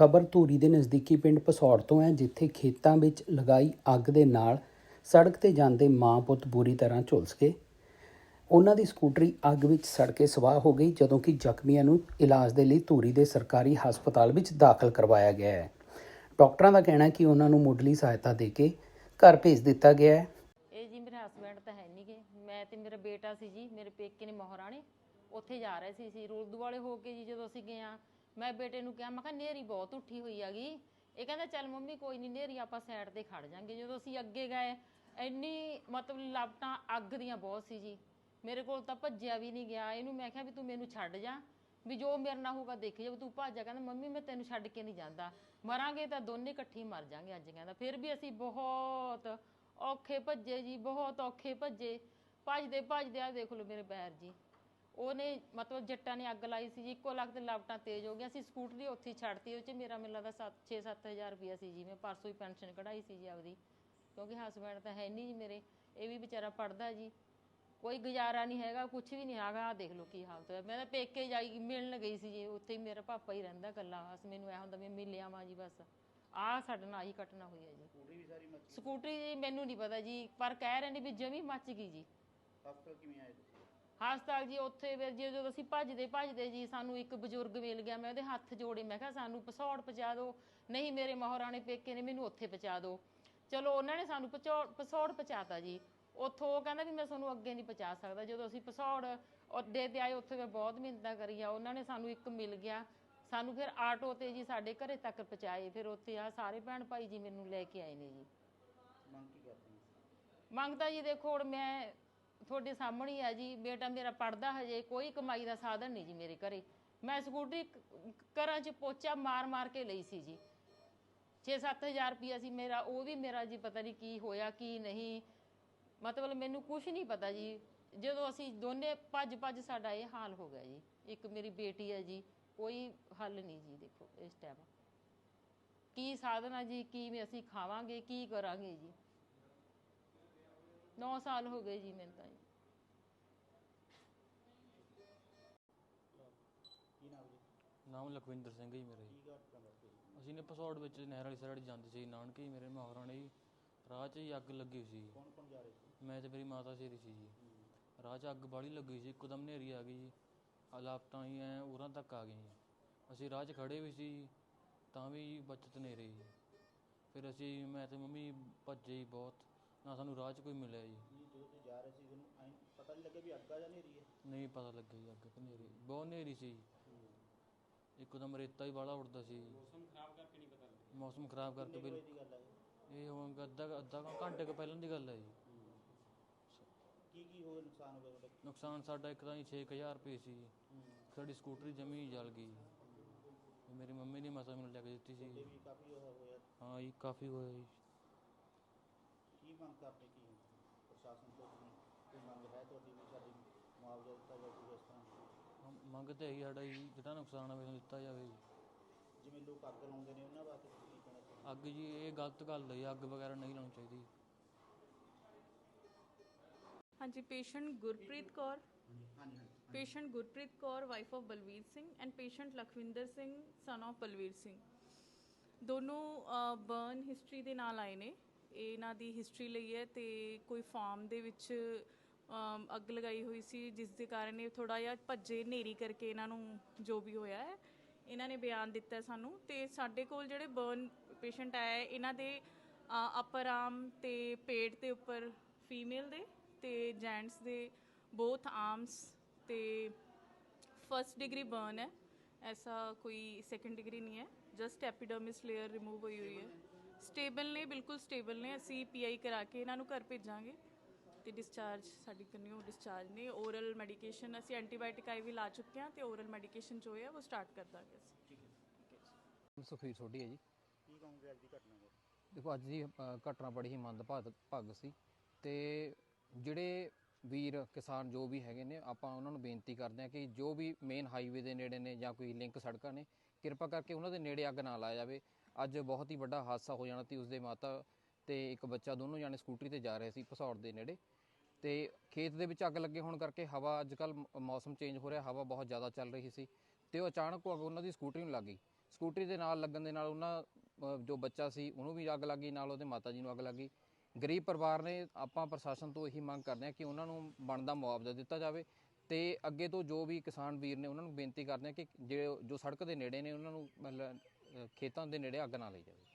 ਖਬਰ ਧੂਰੀ ਦੇ ਨਜ਼ਦੀਕੀ ਪਿੰਡ ਪਸੌੜ ਤੋਂ ਹੈ, ਜਿੱਥੇ ਖੇਤਾਂ ਵਿੱਚ ਲਗਾਈ ਅੱਗ ਦੇ ਨਾਲ ਸੜਕ ਤੇ ਜਾਂਦੇ ਮਾਂ ਪੁੱਤ ਬੁਰੀ ਤਰ੍ਹਾਂ ਝੁਲਸ ਗਏ। ਉਹਨਾਂ ਦੀ ਸਕੂਟਰੀ ਅੱਗ ਵਿੱਚ ਸੜ ਕੇ ਸਵਾਹ ਹੋ ਗਈ, ਜਦੋਂ ਕਿ ਜ਼ਖਮੀਆਂ ਨੂੰ ਇਲਾਜ ਦੇ ਲਈ ਧੂਰੀ ਦੇ ਸਰਕਾਰੀ ਹਸਪਤਾਲ ਵਿੱਚ ਦਾਖਲ ਕਰਵਾਇਆ ਗਿਆ ਹੈ। ਡਾਕਟਰਾਂ ਦਾ ਕਹਿਣਾ ਹੈ ਕਿ ਉਹਨਾਂ ਨੂੰ ਮੁੱਢਲੀ ਸਹਾਇਤਾ ਦੇ ਕੇ ਘਰ ਭੇਜ ਦਿੱਤਾ ਗਿਆ ਹੈ। ਇਹ ਜੀ ਮੇਰੇ ਹਸਬੰਡ ਤਾਂ ਹੈ ਨਹੀਂਗੇ ਮੈਂ ਤੇ ਮੇਰਾ ਬੇਟਾ ਸੀ ਜੀ, ਮੇਰੇ ਪੇਕੇ ਨੇ ਮਹਾਰਾਣੇ। ਉੱਥੇ ਜਾ ਰਹੇ ਸੀ ਸੀ ਰੋਡ ਵਾਲੇ ਹੋ ਕੇ ਜੀ ਜਦੋਂ ਅਸੀਂ ਗਏ ਆ ਮੈਂ ਬੇਟੇ ਨੂੰ ਕਿਹਾ, ਮੈਂ ਕਿਹਾ ਨੇਰੀ ਬਹੁਤ ਉੱਠੀ ਹੋਈ ਹੈਗੀ। ਇਹ ਕਹਿੰਦਾ, ਚੱਲ ਮੰਮੀ, ਕੋਈ ਨਹੀਂ ਨੇਰੀ ਆਪਾਂ ਸਾਈਡ ਤੇ ਖੜ ਜਾਾਂਗੇ। ਜਦੋਂ ਅਸੀਂ ਅੱਗੇ ਗਏ, ਇੰਨੀ ਮਤਲਬ ਲਾਪਟਾਂ ਅੱਗ ਦੀਆਂ ਬਹੁਤ ਸੀ ਜੀ। ਮੇਰੇ ਕੋਲ ਤਾਂ ਭੱਜਿਆ ਵੀ ਨਹੀਂ ਗਿਆ। ਇਹਨੂੰ ਮੈਂ ਕਿਹਾ ਵੀ ਤੂੰ ਮੈਨੂੰ ਛੱਡ ਜਾ। ਵੀ ਜੋ ਮੇਰੇ ਨਾਲ ਹੋਊਗਾ ਦੇਖੀ ਜਾ ਤੂੰ ਭੱਜ ਜਾ। ਕਹਿੰਦਾ, ਮੰਮੀ, ਮੈਂ ਤੈਨੂੰ ਛੱਡ ਕੇ ਨਹੀਂ ਜਾਂਦਾ। ਮਰਾਂਗੇ ਤਾਂ ਦੋਨੇ ਇਕੱਠੇ ਮਰ ਜਾਾਂਗੇ ਅੱਜ, ਕਹਿੰਦਾ। ਫਿਰ ਵੀ ਅਸੀਂ ਬਹੁਤ ਔਖੇ ਭੱਜੇ ਜੀ, ਬਹੁਤ ਔਖੇ ਭੱਜੇ। ਭੱਜਦੇ ਭੱਜਦੇ ਆ ਦੇਖ ਲਓ ਮੇਰੇ ਪੈਰ ਜੀ। ਉਹਨੇ ਮਤਲਬ ਜੱਟਾਂ ਨੇ ਅੱਗ ਲਾਈ ਸੀ ਜੀ ਇੱਕੋ ਲੱਖ ਤੇ ਲਾਪਟਾਂ ਤੇਜ਼ ਹੋ ਗਿਆ ਸੀ ਸਕੂਟਰੀ ਉੱਥੇ ਹੀ ਛੱਡਤੀ ਉਹ ਚ ਮੇਰਾ ਮੈਨੂੰ ਲੱਗਦਾ 7 6-7000 ਰੁਪਇਆ ਸੀ ਜੀ ਮੈਂ ਪਰਸੋਂ ਹੀ ਪੈਨਸ਼ਨ ਕਢਾਈ ਸੀ ਜੀ ਆਪਦੀ ਕਿਉਂਕਿ ਹਸਬੰਡ ਤਾਂ ਹੈ ਨਹੀਂ ਜੀ ਮੇਰੇ ਇਹ ਵੀ ਵਿਚਾਰਾ ਪੜਦਾ ਜੀ ਕੋਈ ਗੁਜ਼ਾਰਾ ਨਹੀਂ ਹੈਗਾ ਕੁਝ ਵੀ ਨਹੀਂ ਹੈਗਾ ਆਹ ਦੇਖ ਲਓ ਕੀ ਹਾਲਤ ਹੈ ਮੈਂ ਤਾਂ ਪੇਕੇ ਜਾਈ ਮਿਲਣ ਗਈ ਸੀ ਜੀ ਉੱਥੇ ਹੀ ਮੇਰਾ ਪਾਪਾ ਹੀ ਰਹਿੰਦਾ ਇਕੱਲਾ ਬਸ ਮੈਨੂੰ ਐ ਹੁੰਦਾ ਵੀ ਮਿਲ ਆਵਾਂ ਜੀ ਬਸ ਆਹ ਸਾਡੇ ਨਾਲ ਆਹੀ ਘਟਨਾ ਹੋਈ ਹੈ ਜੀ। ਸਕੂਟਰੀ ਵੀ ਸਾਰੀ ਮੱਚ ਸਕੂਟਰੀ ਜੀ ਮੈਨੂੰ ਨਹੀਂ ਪਤਾ ਜੀ ਪਰ ਕਹਿ ਰਹੇ ਨੇ ਵੀ ਜਮੀ ਮੱਚ ਗਈ ਜੀ। ਹਸਪਤਾਲ ਕਿਵੇਂ ਆਏ ਤੁਸੀਂ? ਹਸਪਤਾਲ ਜੀ ਉੱਥੇ ਫਿਰ ਜੀ ਜਦੋਂ ਅਸੀਂ ਭੱਜਦੇ ਭੱਜਦੇ ਜੀ ਸਾਨੂੰ ਇੱਕ ਬਜ਼ੁਰਗ ਮਿਲ ਗਿਆ ਮੈਂ ਉਹਦੇ ਹੱਥ ਜੋੜੇ ਮੈਂ ਕਿਹਾ ਸਾਨੂੰ ਪਸੌੜ ਪਹੁੰਚਾ ਦਿਓ। ਨਹੀਂ ਮੇਰੇ ਮਹਾਰਾਣੇ ਪੇਕੇ ਨੇ ਮੈਨੂੰ ਉੱਥੇ ਪਹੁੰਚਾ ਦਿਓ। ਚਲੋ ਉਹਨਾਂ ਨੇ ਸਾਨੂੰ ਪਚੌੜ ਪਸੌੜ ਪਹੁੰਚਾਤਾ ਜੀ। ਉੱਥੋਂ ਉਹ ਕਹਿੰਦਾ ਵੀ ਮੈਂ ਤੁਹਾਨੂੰ ਅੱਗੇ ਨਹੀਂ ਪਹੁੰਚਾ ਸਕਦਾ। ਜਦੋਂ ਅਸੀਂ ਪਸੌੜ ਅੱਡੇ ਤੇ ਆਏ ਉੱਥੇ ਮੈਂ ਬਹੁਤ ਮਿਹਨਤਾਂ ਕਰੀਆਂ। ਉਹਨਾਂ ਨੇ ਸਾਨੂੰ ਇੱਕ ਮਿਲ ਗਿਆ। ਸਾਨੂੰ ਫਿਰ ਆਟੋ ਤੇ ਜੀ ਸਾਡੇ ਘਰੇ ਤੱਕ ਪਹੁੰਚਾਏ। ਫਿਰ ਉੱਥੇ ਆ ਸਾਰੇ ਭੈਣ ਭਾਈ ਜੀ ਮੈਨੂੰ ਲੈ ਕੇ ਆਏ ਨੇ ਜੀ। ਮੰਗ ਕੀ ਕਰਦੇ ਹੋ ਮੰਗਦਾ ਜੀ ਦੇਖੋ ਹੁਣ ਮੈਂ ਤੁਹਾਡੇ ਸਾਹਮਣੇ ਹੀ ਆ ਜੀ। ਬੇਟਾ ਮੇਰਾ ਪੜਦਾ ਹਜੇ, ਕੋਈ ਕਮਾਈ ਦਾ ਸਾਧਨ ਨਹੀਂ ਜੀ ਮੇਰੇ ਘਰੇ। ਮੈਂ ਸਕੂਟਰੀ ਕ- 'ਚ ਪੋਚਾ ਮਾਰ ਮਾਰ ਕੇ ਲਈ ਸੀ ਜੀ। 6-7000 ਰੁਪਿਆ ਸੀ ਮੇਰਾ, ਉਹ ਵੀ ਮੇਰਾ ਜੀ ਪਤਾ ਨਹੀਂ ਕੀ ਹੋਇਆ, ਕੀ ਨਹੀਂ। ਮਤਲਬ ਮੈਨੂੰ ਕੁਝ ਨਹੀਂ ਪਤਾ ਜੀ। ਜਦੋਂ ਅਸੀਂ ਦੋਨੇ ਭੱਜ ਭੱਜ ਸਾਡਾ ਇਹ ਹਾਲ ਹੋ ਗਿਆ ਜੀ। ਇੱਕ ਮੇਰੀ ਬੇਟੀ ਹੈ ਜੀ, ਕੋਈ ਹੱਲ ਨਹੀਂ ਜੀ, ਦੇਖੋ, ਇਸ ਟਾਈਮ ਕੀ ਸਾਧਨ ਆ ਜੀ, ਕੀ ਅਸੀਂ ਖਾਵਾਂਗੇ, ਕੀ ਕਰਾਂਗੇ ਜੀ। 9 ਸਾਲ ਹੋ ਗਏ ਜੀ ਮੈਨੂੰ ਤਾਂ ਜੀ। ਕੀ ਨਾਮ ਜੀ? ਨਾਮ ਲਖਵਿੰਦਰ ਸਿੰਘ ਜੀ ਮੇਰਾ ਜੀ। ਕੀ ਘਟਨਾ ਵਾਪਰੀ ਅਸੀਂ ਨੇ ਪਸੌੜ ਵਿੱਚ ਨਹਿਰ ਵਾਲੀ ਸਾਈਡ ਜਾਂਦੇ ਸੀ ਨਾਨਕੇ ਜੀ ਮੇਰੇ ਮਾਹੌਰਾਂ ਨੇ ਜੀ। ਰਾਹ 'ਚ ਹੀ ਅੱਗ ਲੱਗੀ ਹੋਈ ਸੀ। ਕੌਣ ਕੌਣ ਜਾ ਰਹੇ ਸੀ? ਮੈਂ ਤੇ ਮੇਰੀ ਮਾਤਾ ਸ਼ੇਰੀ ਸੀ ਜੀ। ਰਾਹ 'ਚ ਅੱਗ ਬਾੜੀ ਲੱਗੀ ਹੋਈ ਸੀ ਇੱਕਦਮ ਹਨੇਰੀ ਆ ਗਈ ਜੀ। ਹਾਲਾਤਾਂ ਹੀ ਐ ਉਰਾਂ ਤੱਕ ਆ ਜੀ। ਅਸੀਂ ਰਾਹ 'ਚ ਖੜੇ ਵੀ ਸੀ ਤਾਂ ਵੀ ਬਚਤ ਨਹੀਂ ਰਹੀ ਜੀ। ਫਿਰ ਅਸੀਂ ਮੈਂ ਤੇ ਮੰਮੀ ਭੱਜੇ ਬਹੁਤ। ਨਾ ਸਾਨੂੰ ਰਾਹ 'ਚ ਕੋਈ ਮਿਲਿਆ ਜੀ। ਜੀ ਜਦੋਂ ਤੁਸੀਂ ਜਾ ਰਹੇ ਸੀ ਤੁਹਾਨੂੰ ਐਂ ਪਤਾ ਨਹੀਂ ਲੱਗਿਆ ਵੀ ਅੱਗਾ ਜਾਂ ਨੇਰੀ ਹੈ ਨਹੀਂ ਪਤਾ ਲੱਗਿਆ ਜੀ ਅੱਗ ਕਿ ਹਨੇਰੀ ਬਹੁਤ ਹਨੇਰੀ ਸੀ। ਇੱਕਦਮ ਰੇਤਾ ਹੀ ਉੱਡਦਾ ਸੀ। ਮੌਸਮ ਖਰਾਬ ਕਰਕੇ ਨਹੀਂ ਪਤਾ ਲੱਗਿਆ। ਮੌਸਮ ਖਰਾਬ ਕਰਕੇ ਕਿੰਨੇ ਬਿਲ ਕੁ ਵਜੇ ਦੀ ਗੱਲ ਹੈ ਇਹ? ਇਹ ਹੁਣ ਅੱਧਾ ਅੱਧਾ ਕੁ ਘੰਟੇ ਕੁ ਪਹਿਲਾਂ ਦੀ ਗੱਲ ਹੈ ਜੀ। ਕੀ ਕੀ ਹੋਇਆ ਨੁਕਸਾਨ ਹੋ ਗਿਆ ਤੁਹਾਡਾ? ਨੁਕਸਾਨ ਸਾਡਾ ਇੱਕ ਤਾਂ ਜੀ 6000 ਰੁਪਏ ਸੀ। ਸਾਡੀ ਸਕੂਟਰੀ ਜਮੀ ਜਲ ਗਈ। ਤੇ ਮੇਰੀ ਮੰਮੀ ਨੇ ਮਸਾ ਮੈਨੂੰ ਲੈ ਕੇ ਦਿੱਤੀ ਸੀ। ਵੀ ਕਾਫੀ ਉਹ ਹੋਇਆ। ਹਾਂ ਜੀ ਕਾਫੀ ਹੋਇਆ ਜੀ। ਕੀ ਮੰਗ ਕਰਦੇ ਕੀ ਪ੍ਰਸ਼ਾਸਨ ਤੋਂ ਕੀ ਕੋਈ ਮੰਗ ਹੈ ਤੁਹਾਡੀ ਵੀ ਸਾਡੀ ਮੁਆਵਜ਼ਾ ਦਿੱਤਾ ਜਾਵੇ ਕੋਈ ਇਸ ਤਰ੍ਹਾਂ ਹਮ ਮੰਗ ਤੇ ਇਹੀ ਸਾਡਾ ਜੀ ਜਿਹੜਾ ਨੁਕਸਾਨ ਹੋਵੇ ਸਾਨੂੰ ਦਿੱਤਾ ਜਾਵੇ ਜੀ। ਜਿਵੇਂ ਲੋਕ ਅੱਗ ਲਾਉਂਦੇ ਨੇ ਉਹਨਾਂ ਵਾਸਤੇ ਕੀ ਕਹਿਣਾ ਚਾਹੁੰਦੇ ਅੱਗ ਜੀ ਇਹ ਗਲਤ ਗੱਲ ਹੈ ਜੀ, ਅੱਗ ਵਗੈਰਾ ਨਹੀਂ ਲਾਉਣੀ ਚਾਹੀਦੀ। ਹਾਂਜੀ ਪੇਸ਼ੈਂਟ ਗੁਰਪ੍ਰੀਤ ਕੌਰ। ਹਾਂਜੀ ਹਾਂਜੀ। Patient Gurpreet Kaur wife of Balvir Singh and patient Lakhwinder Singh son of Balvir Singh. ਦੋਨੋਂ ਬਰਨ ਹਿਸਟਰੀ ਦੇ ਨਾਲ ਆਏ ਨੇ। ਇਹਨਾਂ ਦੀ ਹਿਸਟਰੀ ਲਈ ਹੈ ਤੇ ਕੋਈ ਫਾਰਮ ਦੇ ਵਿੱਚ ਅਮ, ਅੱਗ ਲਗਾਈ ਹੋਈ ਸੀ ਜਿਸ ਦੇ ਕਾਰਨ ਇਹ ਥੋੜਾ ਜਿਹਾ ਭੱਜੇ ਨੇਰੀ ਕਰਕੇ ਇਹਨਾਂ ਨੂੰ ਜੋ ਵੀ ਹੋਇਆ ਹੈ ਇਹਨਾਂ ਨੇ ਬਿਆਨ ਦਿੱਤਾ ਹੈ ਸਾਨੂੰ ਤੇ ਸਾਡੇ ਕੋਲ ਜਿਹੜੇ ਬਰਨ ਪੇਸ਼ੈਂਟ ਆਇਆ ਹੈ ਇਹਨਾਂ ਦੇ ਅਪਰ ਆਰਮ ਤੇ ਪੇਟ ਦੇ ਉੱਪਰ ਫੀਮੇਲ ਦੇ ਤੇ ਜੈਂਟਸ ਦੇ ਬੋਥ ਆਰਮਸ ਤੇ ਫਰਸਟ ਡਿਗਰੀ ਬਰਨ ਹੈ ਐਸਾ ਕੋਈ ਸੈਕੰਡ ਡਿਗਰੀ ਨਹੀਂ ਹੈ ਜਸਟ ਐਪੀਡਰਮਿਸ ਲੇਅਰ ਰਿਮੂਵ ਹੋਈ ਹੋਈ ਹੈ। ਸਟੇਬਲ ਨੇ ਬਿਲਕੁਲ ਸਟੇਬਲ ਨੇ। ਅਸੀਂ ਪੀਆਈ ਕਰਾ ਕੇ ਇਹਨਾਂ ਨੂੰ ਘਰ ਭੇਜਾਂਗੇ ਤੇ ਡਿਸਚਾਰਜ ਸਾਡੀ ਕੰਨਿਓ ਡਿਸਚਾਰਜ ਨੇ। ਓਰਲ ਮੈਡੀਕੇਸ਼ਨ ਅਸੀਂ ਐਂਟੀਬਾਇਓਟਿਕ ਆਈ ਵੀ ਲਾ ਚੁੱਕੇ ਹਾਂ ਤੇ ਓਰਲ ਮੈਡੀਕੇਸ਼ਨ ਜੋ ਹੈ ਉਹ ਸਟਾਰਟ ਕਰ ਦਾਂਗੇ ਅਸੀਂ। ਸੁਖਵੀਰ ਸੋਢੀ ਹੈ ਜੀ। ਕੀ ਕਹੋਗੇ ਅੱਜ ਦੀ ਘਟਨਾ ਬਾਰੇ? ਦੇਖੋ ਅੱਜ ਦੀ ਅ, ਘਟਨਾ ਬੜੀ ਹੀ ਮੰਦਭਾਗ ਭੱਗ ਸੀ ਤੇ ਜਿਹੜੇ ਵੀਰ ਕਿਸਾਨ ਜੋ ਵੀ ਹੈਗੇ ਨੇ ਆਪਾਂ ਉਹਨਾਂ ਨੂੰ ਬੇਨਤੀ ਕਰਦੇ ਹਾਂ ਕਿ ਜੋ ਵੀ ਮੇਨ ਹਾਈਵੇ ਦੇ ਨੇੜੇ ਨੇ ਜਾਂ ਕੋਈ ਲਿੰਕ ਸੜਕਾਂ ਨੇ ਕਿਰਪਾ ਕਰਕੇ ਉਹਨਾਂ ਦੇ ਨੇੜੇ ਅੱਗ ਨਾ ਲਾਇਆ ਜਾਵੇ। ਅੱਜ ਬਹੁਤ ਹੀ ਵੱਡਾ ਹਾਦਸਾ ਹੋ ਜਾਣਾ ਸੀ ਉਸਦੇ ਮਾਤਾ ਤੇ ਇੱਕ ਬੱਚਾ ਦੋਨੋਂ ਜਾਣੇ ਸਕੂਟਰੀ ਤੇ ਜਾ ਰਹੇ ਸੀ ਭਸੌੜ ਦੇ ਨੇੜੇ। ਤੇ ਖੇਤ ਦੇ ਵਿੱਚ ਅੱਗ ਲੱਗੇ ਹੋਣ ਕਰਕੇ ਹਵਾ ਅੱਜ ਕੱਲ ਮੌਸਮ ਚੇਂਜ ਹੋ ਰਿਹਾ, ਹਵਾ ਬਹੁਤ ਜ਼ਿਆਦਾ ਚੱਲ ਰਹੀ ਸੀ ਤੇ ਉਹ ਅਚਾਨਕ ਅੱਗ ਉਹਨਾਂ ਦੀ ਸਕੂਟਰੀ ਨੂੰ ਲੱਗ ਗਈ। ਸਕੂਟਰੀ ਦੇ ਨਾਲ ਲੱਗਣ ਦੇ ਨਾਲ ਉਹਨਾਂ ਜੋ ਬੱਚਾ ਸੀ ਉਹਨੂੰ ਵੀ ਅੱਗ ਲੱਗੀ ਨਾਲ ਉਹਦੇ ਮਾਤਾ ਜੀ ਨੂੰ ਅੱਗ ਲੱਗੀ ਗਰੀਬ ਪਰਿਵਾਰ ਨੇ ਆਪਾਂ ਪ੍ਰਸ਼ਾਸਨ ਤੋਂ ਇਹੀ ਮੰਗ ਕਰਦੇ ਹਾਂ ਕਿ ਉਹਨਾਂ ਨੂੰ ਬਣਦਾ ਮੁਆਵਜ਼ਾ ਦਿੱਤਾ ਜਾਵੇ ਤੇ ਅੱਗੇ ਤੋਂ ਜੋ ਵੀ ਕਿਸਾਨ ਵੀਰ ਨੇ ਉਹਨਾਂ ਨੂੰ ਬੇਨਤੀ ਕਰਦੇ ਹਾਂ ਕਿ ਜਿਹੜੇ ਜੋ ਸੜਕ ਦੇ ਨੇੜੇ ਨੇ ਉਹਨਾਂ ਨੂੰ ਮਤਲਬ ਖੇਤਾਂ ਦੇ ਨੇੜੇ ਅੱਗ ਨਾ ਲਈ ਜਾਵੇ।